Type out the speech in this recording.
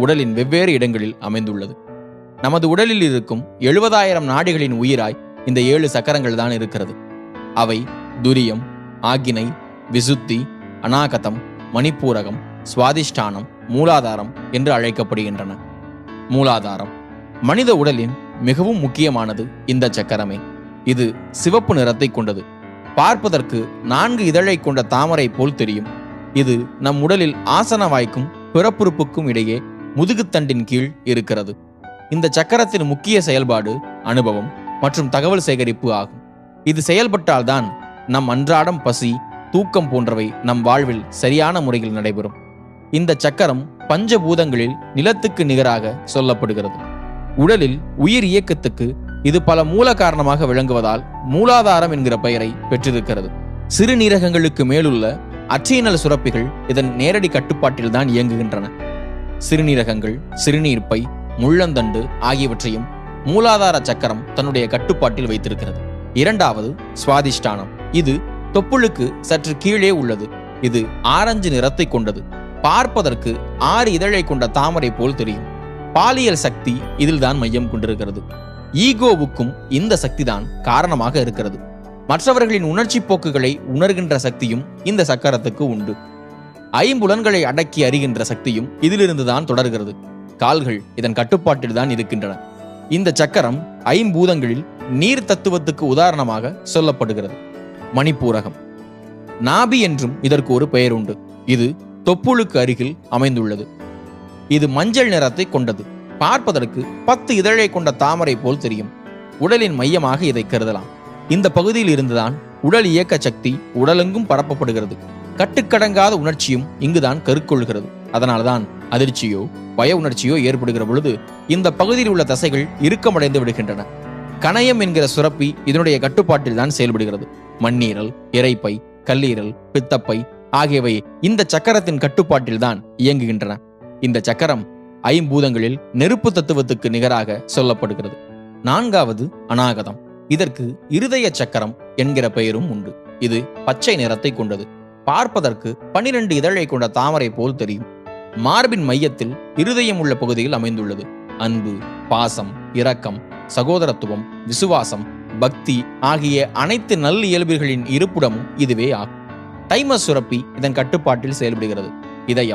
உடலின் வெவ்வேறு இடங்களில் அமைந்துள்ளது. நமது உடலில் இருக்கும் எழுபதாயிரம் நாடிகளின் உயிராய் இந்த ஏழு சக்கரங்கள் தான் இருக்கிறது. அவை துரியம் ஆக்கினை விசுத்தி அநாகதம் மணிப்பூரகம் சுவாதிஷ்டானம் மூலாதாரம் என்று அழைக்கப்படுகின்றன. மூலாதாரம். மனித உடலின் மிகவும் முக்கியமானது இந்த சக்கரமே. இது சிவப்பு நிறத்தை கொண்டது. பார்ப்பதற்கு நான்கு இதழை கொண்ட தாமரை போல் தெரியும். இது நம் உடலில் ஆசன வாய்க்கும் பிறப்புறுப்புக்கும் இடையே முதுகுத்தண்டின் கீழ் இருக்கிறது. இந்த சக்கரத்தின் முக்கிய செயல்பாடு அனுபவம் மற்றும் தகவல் சேகரிப்பு ஆகும். இது செயல்பட்டால்தான் நம் அன்றாடம் பசி தூக்கம் போன்றவை நம் வாழ்வில் சரியான முறையில் நடைபெறும். இந்த சக்கரம் பஞ்சபூதங்களில் நிலத்துக்கு நிகராக சொல்லப்படுகிறது. உடலில் உயிர் இயக்கத்துக்கு இது பல மூல காரணமாக விளங்குவதால் மூலாதாரம் என்கிற பெயரை பெற்றிருக்கிறது. சிறுநீரகங்களுக்கு மேலுள்ள அட்ரீனல் சுரப்பிகள் இதன் நேரடி கட்டுப்பாட்டில்தான் இயங்குகின்றன. சிறுநீரகங்கள் சிறுநீர்ப்பை முள்ளந்தண்டு ஆகியவற்றையும் மூலாதார சக்கரம் தன்னுடைய கட்டுப்பாட்டில் வைத்திருக்கிறது. இரண்டாவது சுவாதிஷ்டானம். இது தொப்புளுக்கு சற்று கீழே உள்ளது. இது ஆரஞ்சு நிறத்தை கொண்டது. பார்ப்பதற்கு ஆறு இதழை கொண்ட தாமரை போல் தெரியும். பாலியல் சக்தி இதில்தான் மையம் கொண்டிருக்கிறது. ஈகோவுக்கும் இந்த சக்திதான் காரணமாக இருக்கிறது. மற்றவர்களின் உணர்ச்சி போக்குகளை உணர்கின்ற சக்தியும் இந்த சக்கரத்துக்கு உண்டு. ஐம்புலன்களை அடக்கி அறிகின்ற சக்தியும் இதிலிருந்துதான் தொடர்கிறது. கால்கள் இதன் கட்டுப்பாட்டில் தான் இருக்கின்றன. இந்த சக்கரம் ஐம்பூதங்களில் நீர் தத்துவத்துக்கு உதாரணமாக சொல்லப்படுகிறது. மணிப்பூரகம். நாபி என்றும் இதற்கு ஒரு பெயர் உண்டு. இது தொப்புளுக்கு அருகில் அமைந்துள்ளது. இது மஞ்சள் நிறத்தை கொண்டது. பார்ப்பதற்கு பத்து இதழை கொண்ட தாமரை போல் தெரியும். உடலின் மையமாக இதை கருதலாம். இந்த பகுதியில் இருந்துதான் உடல் இயக்க சக்தி உடலெங்கும் பரப்பப்படுகிறது. கட்டுக்கடங்காத உணர்ச்சியும் இங்குதான் கருக்கொள்கிறது. அதனால்தான் அதிர்ச்சியோ பய உணர்ச்சியோ ஏற்படுகிற பொழுது இந்த பகுதியில் உள்ள தசைகள் இறுக்கமடைந்து விடுகின்றன. கணையம் என்கிற சுரப்பி இதனுடைய கட்டுப்பாட்டில் தான் செயல்படுகிறது. மண்ணீரல் இறைப்பை கல்லீரல் பித்தப்பை ஆகியவை இந்த சக்கரத்தின் கட்டுப்பாட்டில் தான் இயங்குகின்றன. இந்த சக்கரம் ஐம்பூதங்களில் நெருப்பு தத்துவத்துக்கு நிகராக சொல்லப்படுகிறது. நான்காவது அநாகதம். இதற்கு இருதய சக்கரம் என்கிற பெயரும் உண்டு. இது பச்சை நிறத்தை கொண்டது. பார்ப்பதற்கு பனிரெண்டு இதழை கொண்ட தாமரை போல் தெரியும். மார்பின் மையத்தில் இருதயம் உள்ள பகுதியில் அமைந்துள்ளது. அன்பு பாசம் இரக்கம் சகோதரத்துவம் விசுவாசம் பக்தி ஆகிய அனைத்து நல்ல இயல்புகளின் இருப்பிடமும் இதுவே ஆகும். டைமஸ் சுரப்பி இதன் கட்டுப்பாட்டில் செயல்படுகிறது. இதயம்.